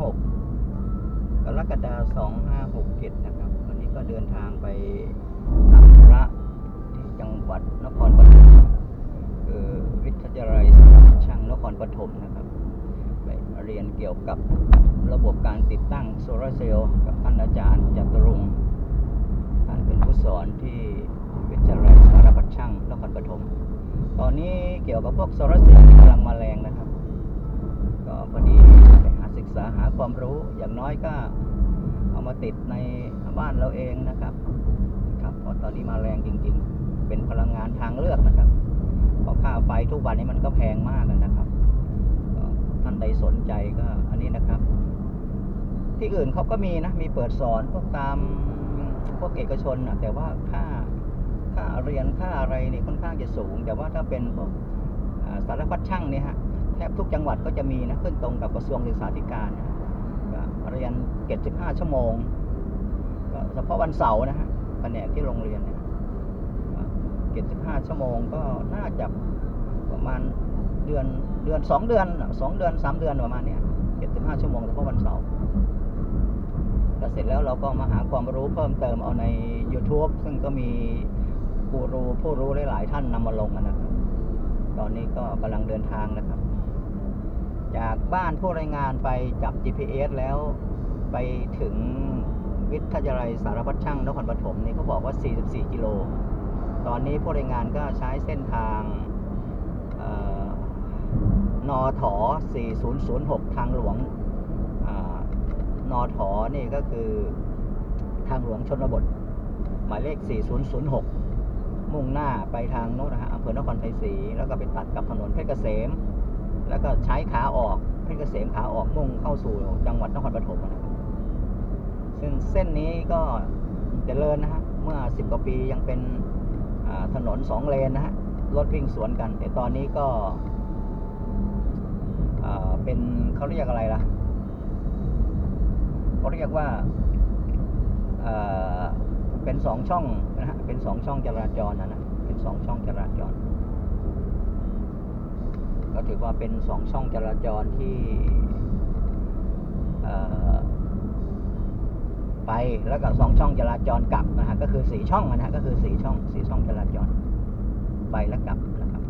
6 กรกฎาคม2567 นะครับ วันนี้ก็เดินทางไปทำธุระที่จังหวัดนครปฐมคือวิทยาลัยสารพัดช่างนครปฐมนะครับไปเรียนเกี่ยวกับระบบการติดตั้งโซลาร์เซลล์กับท่านอาจารย์จตุรงค์ท่านเป็นผู้สอนที่วิทยาลัยสารพัดช่างนครปฐมตอนนี้เกี่ยวกับพวกโซลาร์เซลล์กำลังมาแรงนะครับ ก็พอดี กษาหาความรู้อย่างน้อยก็เอามาติดในบ้านเราเองนะครับครับเพราะตอนนี้มาแรงจริง ๆ เป็นพลังงานทางเลือกนะครับเพราะค่าไฟทุกวันนี้มันก็แพงมากนะครับท่านใดสนใจก็อันนี้นะครับ ที่อื่นเขาก็มีนะมีเปิดสอนพวกตามพวกเอกชนนะแต่ว่าค่าค่าเรียนค่าอะไรนี่ค่อนข้างจะสูง แต่ว่าถ้าเป็นพวกสารพัดช่างเนี่ยฮะ แทบทุกจังหวัดก็จะมีนะขึ้นตรงกับกระทรวงศึกษาธิการนะก็เรียนเจ็ดสิบห้าชั่วโมงก็เฉพาะวันเสาร์นะฮะแผนกที่โรงเรียนเนี่ยเจ็ดสิบห้าชั่วโมงก็น่าจะประมาณเดือนเดือนสองเดือนสองเดือนสามเดือนประมาณเนี้ยเจ็ดสิบห้าชั่วโมงเฉพาะวันเสาร์แต่เสร็จแล้วเราก็มาหาความรู้เพิ่มเติมเอาใน YouTube ซึ่งก็มีกูรูผู้รู้หลาย ๆ ท่านนำมาลงนะครับ ตอนนี้ก็กำลังเดินทางนะครับ จากบ้านผู้รายงานไปจับ GPS แล้วไปถึงวิทยาลัยสารพัดช่างนครปฐมนี่เขาบอกว่า 44 กิโล ตอนนี้ผู้รายงานก็ใช้เส้นทางนอถอ4006 ทางหลวงอนอถอนี่ก็คือทางหลวงชนบท หมายเลข 4006 มุ่งหน้าไปทางโน้นนะฮะอำเภอนครไทยศรีแล้วก็ไปตัดกับถนนเพชรเกษม แล้วก็ใช้ขาออกเพชรเกษมขาออกมุ่งเข้าสู่จังหวัดนครปฐมนะครับซึ่งเส้นนี้ก็เจริญนะฮะเมื่อสิบกว่าปียังเป็นถนนสองเลนนะฮะรถวิ่งสวนกัน แต่ตอนนี้ก็เป็นเขาเรียกอะไรล่ะเขาเรียกว่าอ่าเป็นสองช่องนะฮะเป็นสองช่องจราจรนะนะเป็นสองช่องจราจร ก็ถือว่าเป็นสองช่องจราจรที่ไปแล้วก็สองช่องจราจรกลับนะฮะก็คือสี่ช่องนะฮะก็คือสี่ช่องสี่ช่องจราจรไปและกลับนะครับ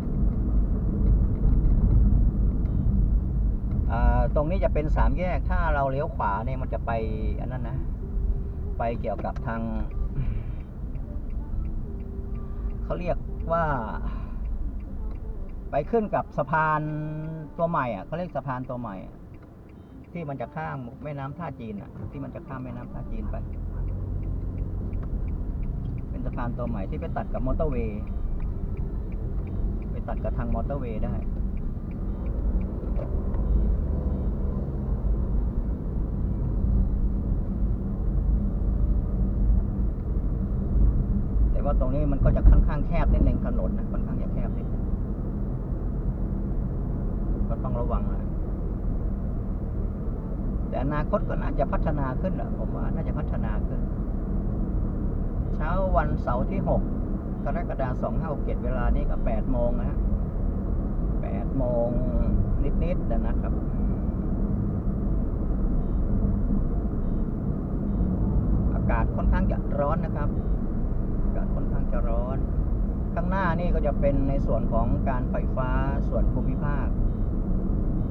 ตรงนี้จะเป็นสามแยกถ้าเราเลี้ยวขวาเนี่ยมันจะไปอันนั้นนะ ไปเกี่ยวกับทางเขาเรียกว่า ไปขึ้นกับสะพานตัวใหม่อะเขาเรียกสะพานตัวใหม่ ที่มันจะข้ามแม่น้ำท่าจีนอะ ที่มันจะข้ามแม่น้ำท่าจีนไป เป็นสะพานตัวใหม่ที่ไปตัดกับมอเตอร์เวย์ไปตัดกับทางมอเตอร์เวย์ได้แต่ว่าตรงนี้มันก็จะค่อนข้างแคบนิดนึงถนนนะค่อนข้างจะแคบนิดนึ ก็ต้องระวังนะแต่อนาคตก็น่าจะพัฒนาขึ้นแหละผมว่าน่าจะพัฒนาขึ้น เช้าวันเสาร์ที่6กกรกฎาคม2567เจ็ดเวลานี้ก็8โมงนะฮะ8โมงนิดๆนะนะครับอากาศค่อนข้างจะร้อนนะครับอากาศค่อนข้างจะร้อน ข้างหน้านี่ก็จะเป็นในส่วนของการไฟฟ้าส่วนภูมิภาค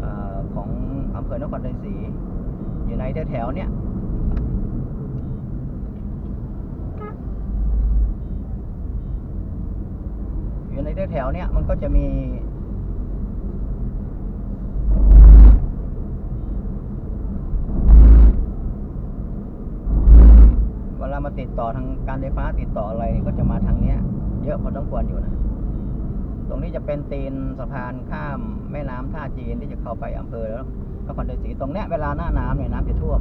อของอำเภอนครชัยศรีอยู่ในแถวๆเนี้ยอยู่ในแถวๆเนี้ยมันก็จะมีเวลามาติดต่อทางการไฟฟ้าติดต่ออะไรก็จะมาทางเนี้ย เยอะพอต้องควรอยู่นะ ตรงนี้จะเป็นตีนสะพานข้ามแม่น้ำท่าจีนที่จะเข้าไปอำเภอแล้วนครชัยศรีตรงเนี้ยเวลาหน้าน้ำเนี่ยน้ำจะท่วม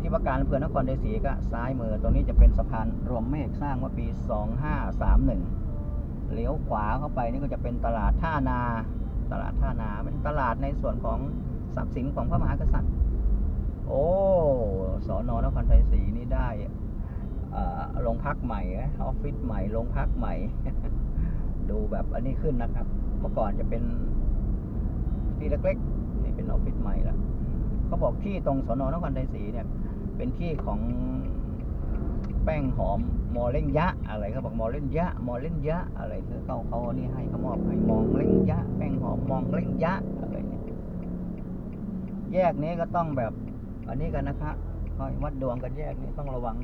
ที่ว่าการอำเภอนครชัยศรีก็ซ้ายมือ ตรงนี้จะเป็นสะพานรวมเมฆสร้างเมื่อปี 2531เลี้ยวขวาเข้าไปนี่ก็จะเป็นตลาดท่านา ตลาดท่านาเป็นตลาดในส่วนของทรัพย์สินของพระมหากษัตริย์ โอ้สอนอนครชัยศรีนี่ได้โรงพักใหม่ออฟฟิศใหม่โรงพักใหม่ ดูแบบอันนี้ขึ้นนะครับ เมื่อก่อนจะเป็นที่เล็กๆนี่เป็นออฟฟิศใหม่ล้วอืมเขาบอกที่ตรงสนนครชัยศรีเนี่ย เป็นที่ของแป้งหอมมอเล่งยะ อะไรเขาบอกมอเล่งยะมอเล่งยะ อะไรคือเขาเขานี่ให้เขามอบให้มองเล่งยะ แป้งหอมมองเล่งยะอะไรเนี่ยแยกนี้ก็ต้องแบบ อันนี้กันนะคะคอยวัดดวงกันแยกนี้ต้องระวัง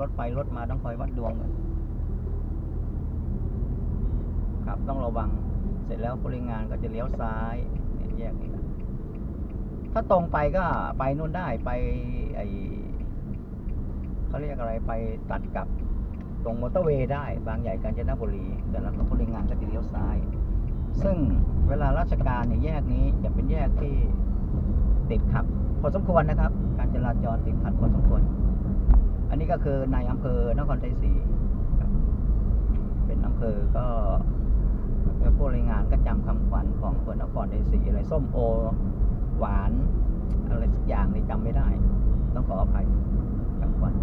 รถไปรถมาต้องคอยวัดดวงกัน ครับ ต้องระวังเสร็จแล้วบริงานก็จะเลี้ยวซ้ายเนี่ยแยกนี้นะถ้าตรงไปก็ไปนู่นได้ไปไอเขาเรียกอะไรไปตัดกับตรงมอเตอร์เวย์ได้ บางใหญ่กาญจนบุรีแต่แล้วก็บริงานก็จะเลี้ยวซ้าย ซึ่งเวลาราชการเนี่ยแยกนี้จะเป็นแยกที่ติดขัดพอสมควรนะครับ การจราจรติดขัดพอสมควร อันนี้ก็คือนายอำเภอนครชัยศรีเป็นอำเภอก็ แล้วผู้รายงานก็จำคำขวัญของคนนครชัยศรีอะไรส้มโอ หวาน อะไรสักอย่างนี่จำไม่ได้ ต้องขออภัยคำขวัญ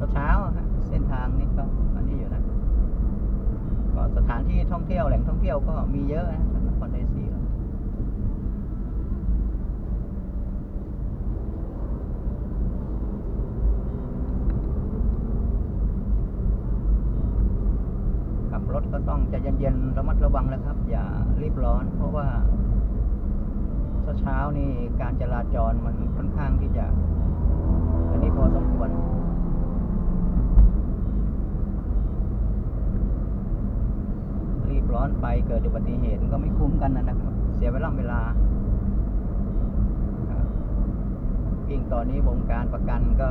ก็เช้าๆอะฮะเส้นทางนี้ก็อันนี้อยู่นะ ก็สถานที่ท่องเที่ยวแหล่งท่องเที่ยวก็มีเยอะนะนครชัยศรีเราขับรถ ก็ต้องใจเย็นๆระมัดระวังนะครับ อย่ารีบร้อน เพราะว่าเช้านี่การจราจรมันค่อนข้างที่จะ อันนี้พอสมควรรีบร้อนไปเกิดอุบัติเหตุก็ไม่คุ้มกันนะนะครับ เสียเวลาเวลายิ่งตอนนี้วงการประกันก็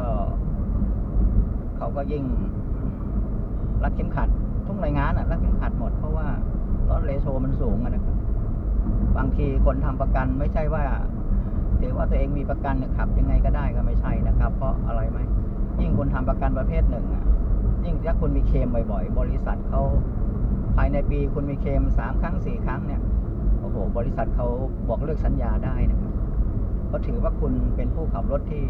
เขาก็ยิ่งรัดเข็มขัด ทุกหน่วยงานอะรัดเข็มขัดหมดเพราะว่าลอสเลโซมันสูงอะนะครับ บางทีคนทำประกันไม่ใช่ว่าถือว่าตัวเองมีประกันเนี่ยขับ ยังไงก็ได้ก็ไม่ใช่นะครับ เพราะอะไรไหมยิ่งคนทำประกันประเภทหนึ่งอะยิ่งถ้าคุณมีเคมบ่อยๆ บริษัทเขาภายในปีคุณมีเคมสามครั้งสี่ครั้งเนี่ยโอ้โหบริษัทเขาบอกเลิกสัญญาได้นะครับเขาถือว่าคุณเป็นผู้ขับรถที่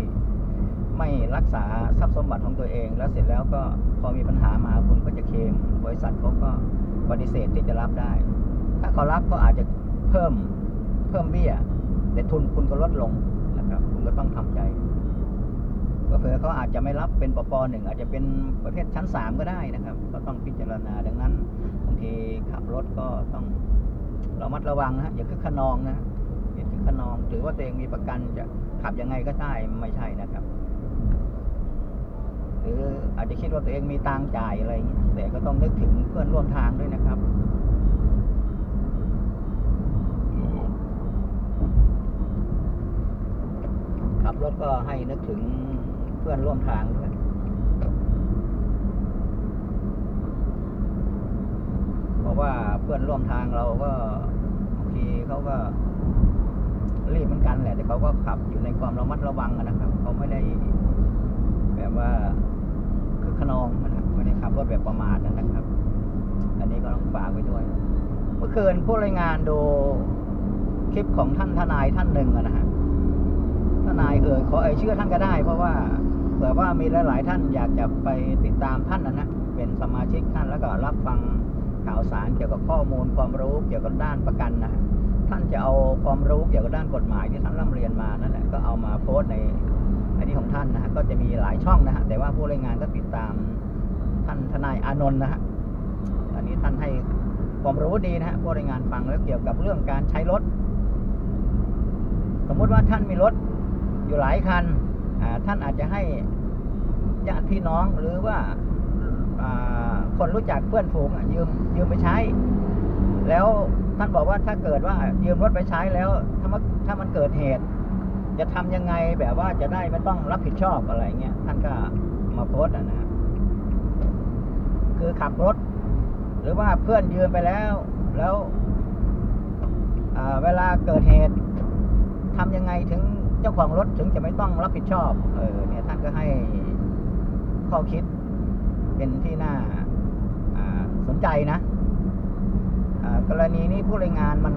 ไม่รักษาทรัพย์สมบัติของตัวเอง แล้วเสร็จแล้วก็พอมีปัญหามาคุณก็จะเคลมบริษัทเขาก็ปฏิเสธที่จะรับได้ ถ้าเขารับก็อาจจะเพิ่มเพิ่มเบี้ย แต่ทุนคุณก็ลดลงนะครับ คุณก็ต้องทำใจก็เผื่อเขาอาจจะไม่รับเป็นปปหนึ่งอาจจะเป็นประเภทชั้นสามก็ได้นะครับ ก็ต้องพิจารณาดังนั้นบางทีขับรถก็ต้องระมัดระวังนะอย่าคึกขนองนะอย่าคึกขนอง ถือว่าตัวเองมีประกันจะขับยังไงก็ได้ไม่ใช่นะครับ อาจจะคิดว่าตัวเองมีตังจ่ายอะไรอย่างเงี้แต่ก็ต้องนึกถึงเพื่อนร่วมทางด้วยนะครับขับรถก็ให้นึกถึงเพื่อนร่วมทางด้วยเพราะว่าเพื่อนร่วมทางเราก็บางทีเขาก็รีบเหมือนกันแหละแต่เขาก็ขับอยู่ในความระมัดระวังนะครับ เขาไม่ได้แบบว่า ขนองนะครับไม่ได้ขับรถแบบประมาทนะครับ อันนี้ก็ต้องฝากไว้ด้วย เมื่อคืนผู้รายงานดูคลิปของท่านทนายท่านหนึ่งนะฮะทนายเอ่ยขอเอ่ยชื่อท่านก็ได้ เพราะว่าเผื่อว่ามีหลาย ๆ ท่านอยากจะไปติดตามท่านนะนะเป็นสมาชิกท่านแล้วก็รับฟังข่าวสารเกี่ยวกับข้อมูลความรู้เกี่ยวกับด้านประกันนะฮะท่านจะเอาความรู้เกี่ยวกับด้านกฎหมายที่ท่านร่ำเรียนมานั่นแหละก็เอามาโพสต์ใน ท่านนะฮะก็จะมีหลายช่องนะฮะแต่ว่าผู้รายงานก็ติดตามท่านทนายอานนท์นะฮะอันนี้ท่านให้ความรู้ดีนะฮะผู้รายงานฟังแล้วเกี่ยวกับเรื่องการใช้รถ สมมุติว่าท่านมีรถอยู่หลายคันท่านอาจจะให้ญาติพี่น้องหรือว่าคนรู้จักเพื่อนฝูงยืมยืมไปใช้ แล้วท่านบอกว่าถ้าเกิดว่ายืมรถไปใช้แล้วถ้ามันถ้ามันเกิดเหตุ จะทำยังไงแบบว่าจะได้ไม่ต้องรับผิดชอบอะไรเงี้ยท่านก็มาโพสต์อะนะคือขับรถ หรือว่าเพื่อนยืมไปแล้ว แล้วเวลาเกิดเหตุทำยังไงถึงเจ้าของรถถึงจะไม่ต้องรับผิดชอบเออเนี่ยท่านก็ให้ข้อคิดเป็นที่น่าสนใจนะกรณีนี้ผู้รายงานมัน